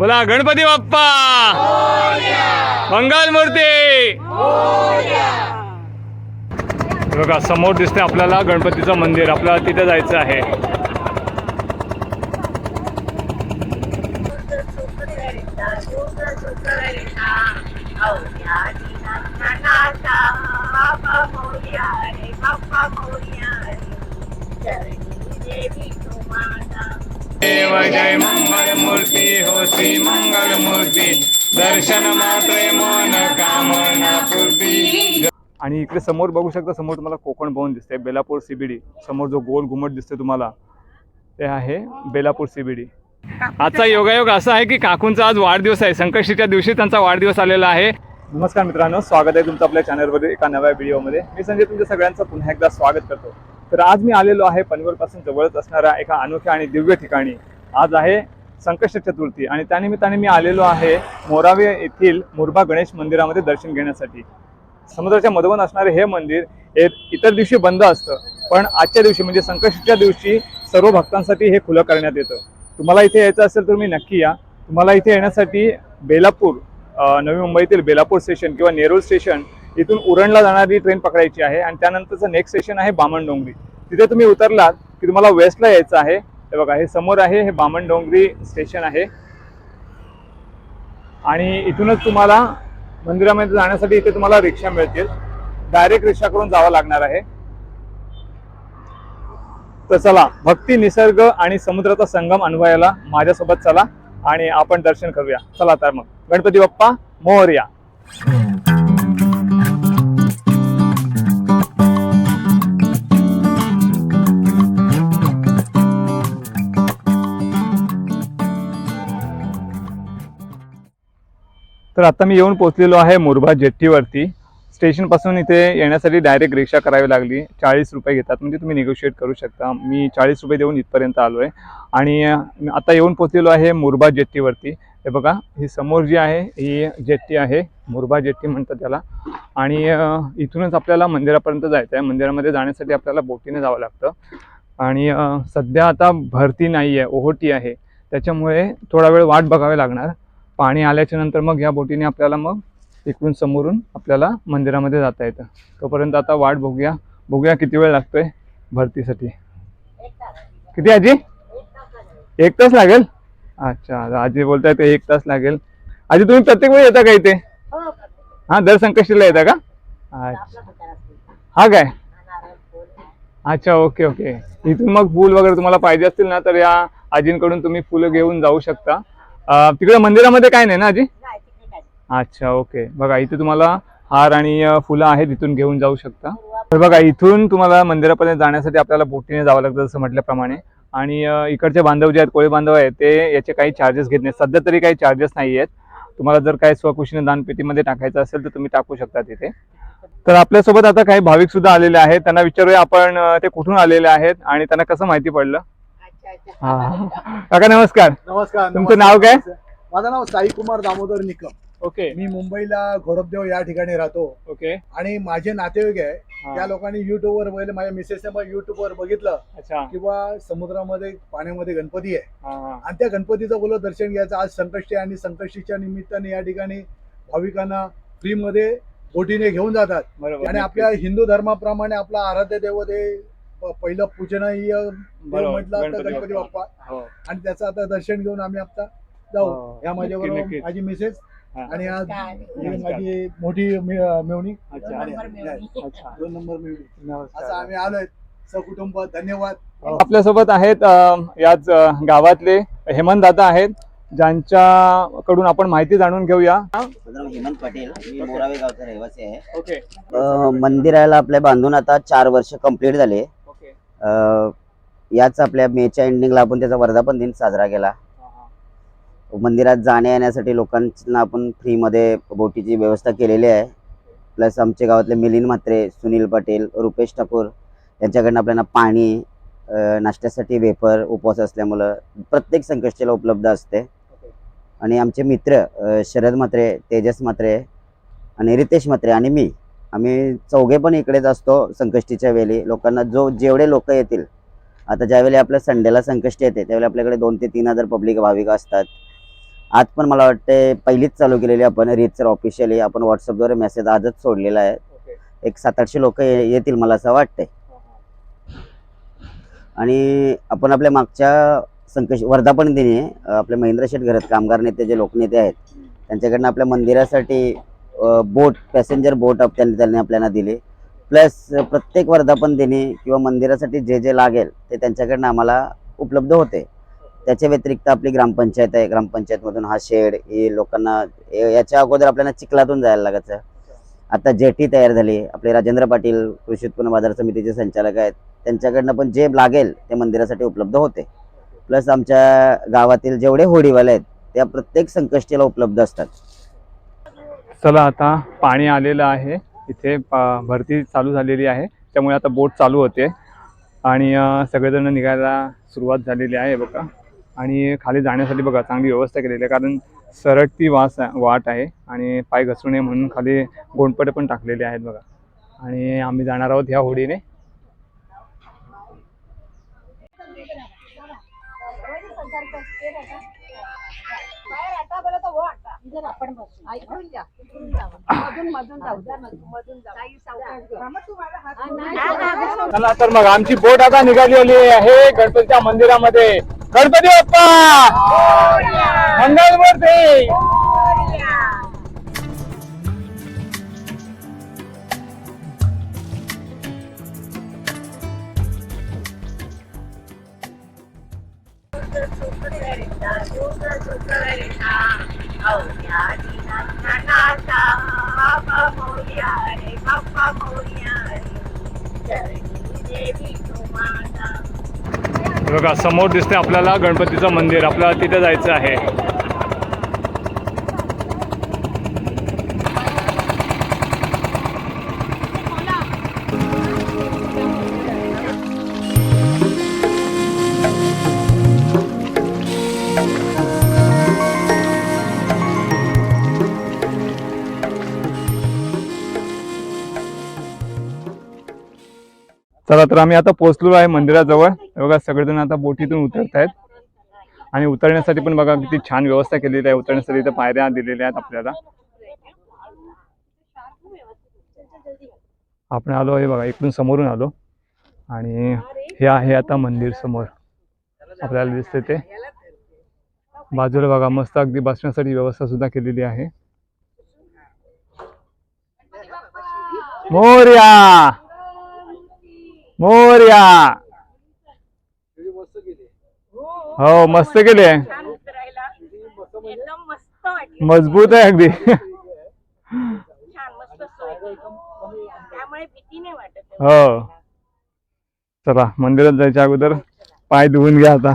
बोला गणपती बाप्पा! मंगल मूर्ती बघा समोर दिसते आपल्याला गणपतीचं मंदिर. आपल्याला तिथे जायचं आहे. देव जय मंगल मूर्ती हो श्री मंगल मूर्ती. दर्शन मात्रे मन कामना पूर्ती. आणि इकडे समोर बघू शकता समोर तुम्हाला कोकण भवन दिसते बेलापूर सीबीडी समोर जो गोल घुमट दिसते तुम्हाला ते आहे बेलापूर सीबीडी आजचा योगायोग असा आहे की काकूंचा आज वाढदिवस आहे. संकष्टीच्या दिवशी त्यांचा वाढदिवस आलेला आहे. नमस्कार मित्रांनो स्वागत आहे तुमचं आपल्या चॅनलवर एका नव्या व्हिडिओमध्ये मी संजय तुमच्या सगळ्यांचं पुन्हा एकदा स्वागत करतो. तर आज मी आलेलो आहे पनवेलपासून जवळच असणाऱ्या एका अनोख्या आणि दिव्य ठिकाणी. आज आहे संकष्ट चतुर्थी आणि त्यानिमित्ताने मी आलेलो आहे मोरावे येथील मुरबा गणेश मंदिरामध्ये दर्शन घेण्यासाठी. समुद्राच्या मधोमध असणारे हे मंदिर हे इतर दिवशी बंद असतं पण आजच्या दिवशी म्हणजे संकष्टच्या दिवशी सर्व भक्तांसाठी हे खुलं करण्यात येतं. तुम्हाला इथे यायचं असेल तर मी नक्की या. तुम्हाला इथे येण्यासाठी बेलापूर नवी मुंबईतील बेलापूर स्टेशन किंवा नेरूळ स्टेशन इथून उरणला जाणारी ट्रेन पकडायची आहे आणि त्यानंतरचं नेक्स्ट स्टेशन आहे बामण डोंगरी तिथे तुम्ही उतरलात की तुम्हाला वेस्टला यायचं आहे. हे बघा हे समोर आहे हे बामण डोंगरी स्टेशन आहे. आणि इथूनच तुम्हाला मंदिरामध्ये जाण्यासाठी इथे तुम्हाला रिक्षा मिळतील. डायरेक्ट रिक्षा करून जावं लागणार आहे. तर चला भक्ती निसर्ग आणि समुद्राचा संगम अनुभवायला माझ्यासोबत चला आणि आपण दर्शन करूया. चला तर मग. गणपती बाप्पा मोहर्या तर आता मी येऊन पोहोचलेलो आहे मुरबा जेट्टीवरती. स्टेशनपासून इथे येण्यासाठी डायरेक्ट रिक्षा करावी लागली. चाळीस रुपये घेतात. म्हणजे तुम्ही निगोशिएट करू शकता. मी चाळीस रुपये देऊन इथपर्यंत आलो आहे आणि आता येऊन पोहोचलेलो आहे मुरबा जेट्टीवरती. हे बघा ही समोर जी आहे ही जेट्टी आहे. मुरबा जेट्टी म्हणतात त्याला. आणि इथूनच आपल्याला मंदिरापर्यंत जायचं आहे मंदिरामध्ये जाण्यासाठी आपल्याला बोटीने जावं लागतं. आणि सध्या आता भरती नाही आहे ओहोटी आहे. त्याच्यामुळे थोडा वेळ वाट बघावी लागणार. पाणी आल्याच्यानंतर मग या बोटीने आपल्याला मग इकडून समोरून आपल्याला मंदिरामध्ये जाता येतं. तोपर्यंत आता वाट बघूया. बघूया किती वेळ लागतोय भरतीसाठी. किती आजी? एक तास लागेल? अच्छा आजी बोलताय ते एक तास लागेल. आजी तुम्ही प्रत्येक वेळी येता का इथे? हा दर संकष्टीला येता का? अच्छा. हा काय? अच्छा ओके ओके. इथून मग फुल वगैरे तुम्हाला पाहिजे असतील ना तर या आजींकडून तुम्ही फुलं घेऊन जाऊ शकता. तिकडे मंदिरामध्ये काय नाही ना आजी? अच्छा ओके. बघा इथे तुम्हाला हार आणि फुलं आहेत इथून घेऊन जाऊ शकता. तर बघा इथून तुम्हाला मंदिरापर्यंत जाण्यासाठी आपल्याला बोटीने जावं लागतं जसं म्हटल्याप्रमाणे. आणि इकडचे बांधव जे आहेत कोळी बांधव आहेत ते याचे काही चार्जेस घेत नाहीत. सध्या तरी काही चार्जेस नाही आहेत. तुम्हाला जर काही स्वकुशीने दानपेटीमध्ये टाकायचं असेल तर तुम्ही टाकू शकता तिथे. तर आपल्यासोबत आता काही भाविक सुद्धा आलेले आहेत. त्यांना विचारूया आपण ते कुठून आलेले आहेत आणि त्यांना कसं माहिती पडलं? हा. काका नमस्कार. नमस्कार तुमचं. नाव काय? माझं नाव साई कुमार दामोदर निकम. ओके. मी मुंबईला घोडपदेव या ठिकाणी राहतो. ओके. आणि माझे नातेवाईक आहे. त्या लोकांनी युट्यूबवर पहिले माझ्या मिसेसने पण युट्यूबवर बघितलं. अच्छा. किंवा समुद्रामध्ये पाण्यामध्ये गणपती आहे. हा हा. आणि त्या गणपतीचं बोलत दर्शन घ्यायचं. आज संकष्टी आणि संकष्टीच्या निमित्ताने या ठिकाणी भाविकांना फ्रीमध्ये बोटीने घेऊन जातात. बरोबर. आणि आपल्या हिंदू धर्माप्रमाणे आपला आराध्य दैवत हे पहिलं बरोबर, म्हटलं तर गणपती बाप्पा. हो. आणि त्याचं आता दर्शन घेऊन आम्ही आता हो, जाऊ या माझ्याबरोबर. माझी मिसेस हा. आणि आज. ही माझी मोठी मे- मेवणी. अच्छा. आणि- नंबर मिळवणी. अच्छा. दोन नंबर. असं आम्ही आलोय. सकुटुंब धन्यवाद. आपल्यासोबत आहेत याच गावातले हेमंत दादा आहेत ज्यांच्याकडून आपण माहिती जाणून घेऊया. हेमंत पाटील. मी मोरावे गावचा रहिवासी आहे. ओके. मंदिराला आपल्या बांधून आता चार वर्ष कंप्लीट झाले. याच आपल्या मेच्या एंडिंगला आपण त्याचा वर्धापन दिन साजरा केला. मंदिरात जाण्या येण्यासाठी लोकांना आपण फ्रीमध्ये बोटीची व्यवस्था केलेली आहे. प्लस आमच्या गावातले मिलिंद म्हात्रे सुनील पाटील रुपेश ठाकूर यांच्याकडनं आपल्याला पाणी नाश्त्यासाठी वेफर उपवास असल्यामुळं प्रत्येक संकष्टीला उपलब्ध असते. आणि आमचे मित्र शरद म्हात्रे तेजस म्हात्रे आणि रितेश म्हात्रे आणि मी आम्ही चौघे पण इकडेच असतो संकष्टीच्या वेळी. लोकांना जो जेवढे लोक येतील आता ज्यावेळी आपल्या संडेला संकष्टी येते त्यावेळी आपल्याकडे दोन ते तीन हजार पब्लिक भाविक असतात. आज पण मला वाटते पहिलीच चालू केलेली आपण रीतसर ऑफिशियली आपण व्हॉट्सअपद्वारे मेसेज आजच सोडलेला आहे. एक सात आठशे लोक येतील मला असं वाटतंय. आणि आपण आपल्या मागच्या संकष वर्धापन दिनी आपले महेंद्र शेठ घरात कामगार नेते जे लोकनेते आहेत त्यांच्याकडनं आपल्या मंदिरासाठी बोट पॅसेंजर बोट त्यांनी त्यांनी आपल्याला दिली. प्लस प्रत्येक वर्धापन दिनी किंवा मंदिरासाठी जे जे लागेल ते त्यांच्याकडनं आम्हाला उपलब्ध होते. त्याच्या व्यतिरिक्त आपली ग्रामपंचायत आहे. ग्रामपंचायतमधून हा शेड हे लोकांना याच्या अगोदर आपल्याला चिखलातून जायला लागायचं. आता जेटी तयार झाली. आपले राजेंद्र पाटील कृषी उत्पन्न बाजार समितीचे संचालक आहेत. त्यांच्याकडनं पण जे लागेल ते मंदिरासाठी उपलब्ध होते. प्लस आमच्या गावातील जेवढे होडीवाले आहेत त्या प्रत्येक संकष्टीला उपलब्ध असतात. चला आता पाणी आलेलं आहे. इथे भरती चालू झालेली आहे. त्यामुळे आता बोट चालू होते. आणि सगळेजण निघायला सुरुवात झालेली आहे बघा. आणि खाली जाण्यासाठी बघा चांगली व्यवस्था केलेली आहे. कारण सरटती वास वाट आहे आणि पाय घसरू नये म्हणून खाली गोंडपटे पण टाकलेले आहेत बघा. आणि आम्ही जाणार आहोत ह्या होडीने. आपण चला तर मग आमची बोट आता निघालेली आहे गणपतीच्या मंदिरामध्ये. गणपती बाप्पा! मंगलमूर्ती बघा समोर दिसते आपल्याला गणपतीचं मंदिर. आपल्याला तिथे जायचं आहे. चला तर आम्ही आता पोहोचलो आहे मंदिराजवळ. बघा सगळेजण आता बोटीतून उतरत आहेत आणि उतरण्यासाठी पण बघा किती छान व्यवस्था केलेली आहे. उतरण्यासाठी इथं पायऱ्या दिलेल्या आहेत आपल्याला. आपण आलो आहे बघा इकडून समोरून आलो. आणि हे आहे आता मंदिर समोर. आपल्याला दिसते ते. बाजूला बघा मस्त अगदी बसण्यासाठी व्यवस्था सुद्धा केलेली आहे. मोर्या! मोर्या. हो मस्त केले वाटलं. मजबूत आहे अगदी. हो. चला मंदिरात जायच्या अगोदर पाय धुवून घ्या आता.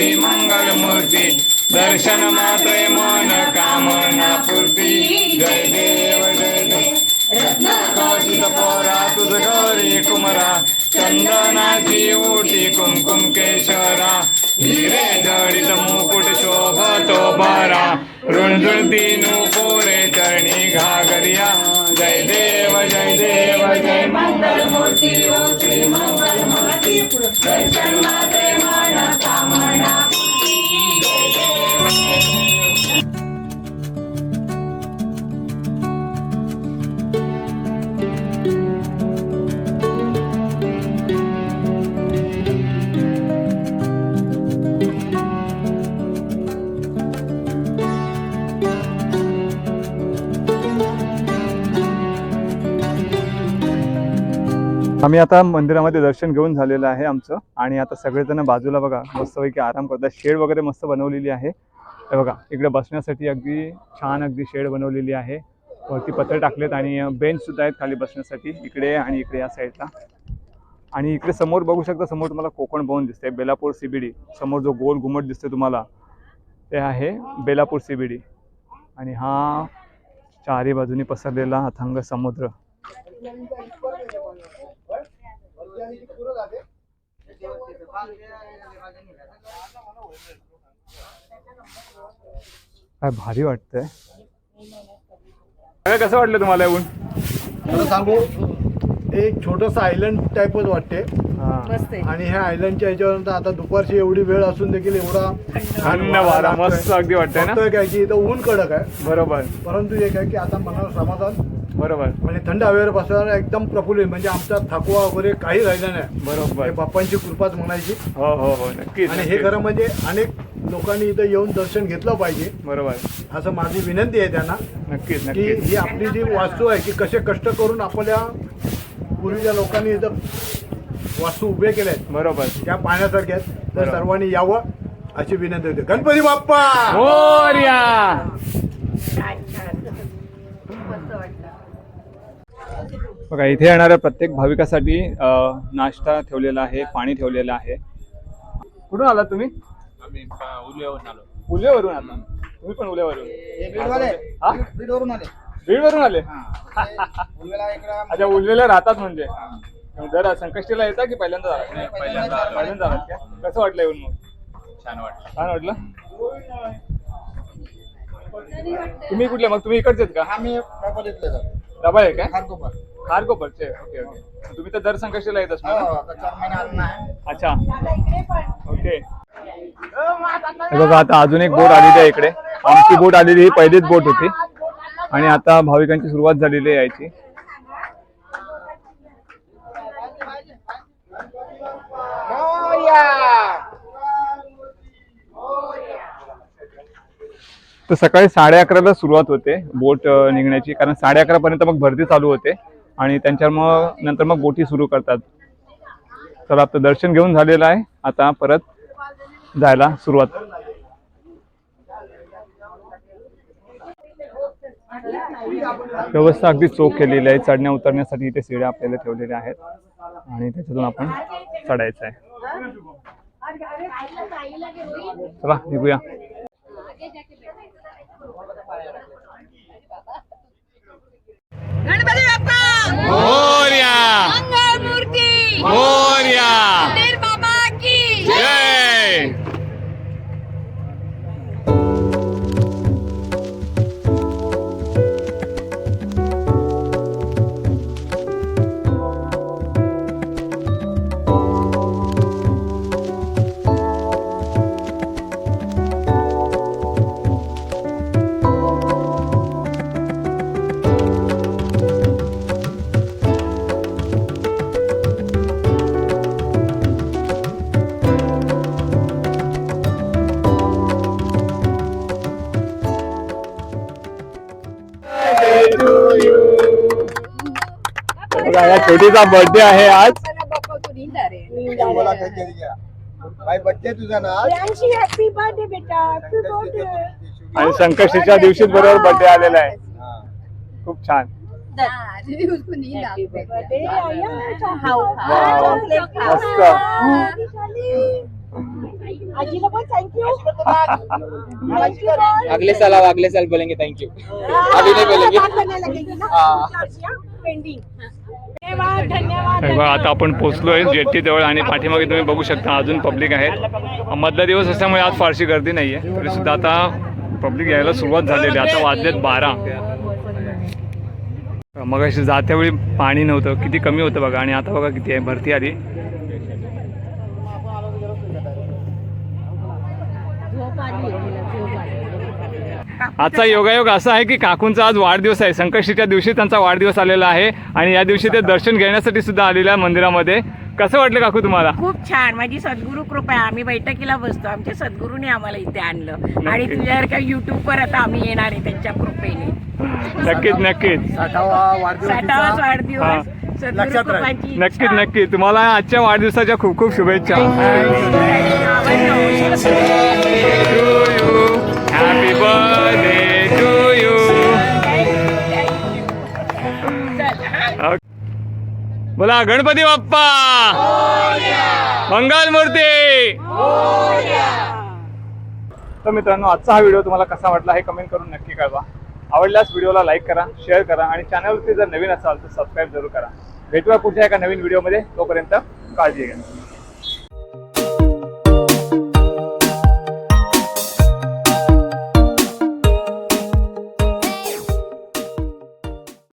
हो श्री मंगल मूर्ती दर्शन मात्रे मन कामना पूर्ती जय देव जय देव. रत्नाकाशित पोरा तुझ गौरी कुमरा. चंदनाची ओटी कुमकुम केशरा. हिरे जडित मुकुट शोभतो बरा रुणझुणती नुपुरे चरणी घागरिया. जय देव जय देव जय मंगल मूर्ती श्री मंगल मूर्ती दर्शन आम्ही आता मंदिरामध्ये दर्शन घेऊन झालेलं आहे आमचं. आणि आता सगळेजण बाजूला बघा मस्तपैकी आराम करतात. शेड वगैरे मस्त बनवलेली आहे. हे बघा इकडे बसण्यासाठी अगदी छान अगदी शेड बनवलेली आहे. वरती पत्र टाकलेत आणि बेंचसुद्धा आहेत खाली बसण्यासाठी. इकडे आणि इकडे या साईडला. आणि इकडे समोर बघू शकता समोर तुम्हाला कोकण भवन दिसते बेलापूर सीबीडी समोर जो गोल घुमट दिसते तुम्हाला ते आहे बेलापूर सीबीडी आणि हा चारी बाजूनी पसरलेला अथंग समुद्र. काय भारी वाटतंय. काय कसं वाटलं तुम्हाला येऊन? सांगू एक छोटस आयलंड टाईपच वाटते. मस्त आहे. आणि ह्या आयलंडच्या ह्याच्यावर आता दुपारची एवढी वेळ असून देखील एवढा थंड वारा मस्त अगदी वाटतंय ना? फक्त काय की इथं ऊन कडक आहे. बरोबर. परंतु एक आहे की आता मनावर समाधान बरोबर. आणि थंड हवेवर बसल्यावर एकदम प्रफुल्लित म्हणजे आमचा थकवा वगैरे काही राहिला नाही. बरोबर. हे बाप्पांची कृपाच म्हणायची. हो हो हो नक्कीच आणि हे नक्कीच. खरं म्हणजे अनेक लोकांनी इथं येऊन दर्शन घेतलं पाहिजे. बरोबर. असं माझी विनंती आहे त्यांना. नक्कीच की नक्कीच. ही आपली जी वास्तू आहे की कसे कष्ट करून आपल्या पूर्वीच्या लोकांनी इथं वास्तू उभे केल्या आहेत बरोबर. त्या पाहण्यासारख्या आहेत. तर बरोबर. सर्वांनी यावं अशी विनंती होते. गणपती बाप्पा! मोरया! छान. छान मस्त वाटलं. बघा इथे येणाऱ्या प्रत्येक भाविकासाठी नाश्ता ठेवलेला आहे पाणी ठेवलेलं आहे. कुठून आलात तुम्ही? उल्ह्यावरून आलो. आला तुम्ही पण उल्हेवरून हा? बीडवरून आले. बीडवरून आले? अच्छा उल्हेला राहतात म्हणजे. जर संकष्टीला येता की पहिल्यांदा? पहिल्यांदा आलो. पहिल्यांदा आलात का? कसं वाटलं येऊन मग? छान वाटलं. छान वाटलं? तुम्ही कुठले? मग तुम्ही इकडचेच का? आम्ही प्रॉपर इथले जातो डबा आहे काय? खारकोपर. खारकोपरचे ओके ओके. तुम्ही तर दर संकष्टीला येत हो असणार ना? आता चार महिने आलो नाही. अच्छा. ओके. हे बघा आता अजून एक बोट आलेली आहे इकडे. आमची बोट आलेली ही पहिलीच बोट होती. आणि आता भाविकांची सुरुवात झालेली आहे यायची. तर सकाळी साडे अकराला सुरुवात होते बोट निघण्याची. कारण साडे अकरा पर्यंत मग भरती चालू होते आणि त्यांच्यावर मग नंतर मग बोटी सुरू करतात. तर आता दर्शन घेऊन झालेलं आहे. आता परत जायला सुरुवात. व्यवस्था अगदी चोख केलेली आहे. चढण्या उतरण्यासाठी इथे सीड्या आपल्याला ठेवलेल्या आहेत आणि त्याच्यातून आपण चढायचं आहे. चला निघूया गणपती बाप्पा मोरया. मंगळ छोटीचा बर्थडे आहे आज तू बड्डे तुझा ना हॅपी बर्थडे बेटा बर्थडे आणि संकष्टीच्या दिवशीच बरोबर बर्थडे आलेला आहे खूप छान उसको नींद आ गई मस्त आजीला पण थँक्यू अगले साल आओ अगले साल बोलेंगे थैंक यू अभी नहीं बोलेंगे पेंडिंग आता आपण पोहोचलोय जेट्टी जवळ आणि पाठीमागे तुम्ही बघू शकता अजून पब्लिक आहेत. मधला दिवस असल्यामुळे आज फारशी गर्दी नाहीये. तरी सुद्धा आता पब्लिक यायला सुरुवात झालेली आहे. आता वाजलेत बारा. मग अशी जात्यावेळी पाणी नव्हतं. किती कमी होतं बघा. आणि आता बघा किती आहे. भरती आली. आजचा योगायोग असा आहे की काकूंचा आज वाढदिवस आहे. संकष्टीच्या दिवशी त्यांचा वाढदिवस आलेला आहे आणि या दिवशी ते दर्शन घेण्यासाठी सुद्धा आलेले आहे मंदिरामध्ये. कसं वाटलं काकू तुम्हाला? खूप छान. माझी सद्गुरू कृपा आहे. आम्ही बैठकीला बसतो. आमच्या सद्गुरूने आम्हाला इथे आणलं. आणि. तुझ्यासारख्या युट्यूबवर आता आम्ही येणार आहे त्यांच्या कृपेने. नक्कीच नक्कीच. साठावा वाढदिवस. सद्गुरू. कृपाची नक्कीच नक्की तुम्हाला आजच्या वाढदिवसाच्या खूप खूप शुभेच्छा. हॅपी बर्थडे बोला गणपती बाप्पा. मंगल मूर्ती तर मित्रांनो आजचा हा व्हिडिओ तुम्हाला कसा वाटला हे कमेंट करून नक्की कळवा. आवडल्यास व्हिडिओला लाईक करा शेअर करा आणि चॅनलवरती जर नवीन असाल तर सबस्क्राईब जरूर करा. भेटूया पुढच्या एका नवीन व्हिडिओमध्ये. तोपर्यंत काळजी घ्या.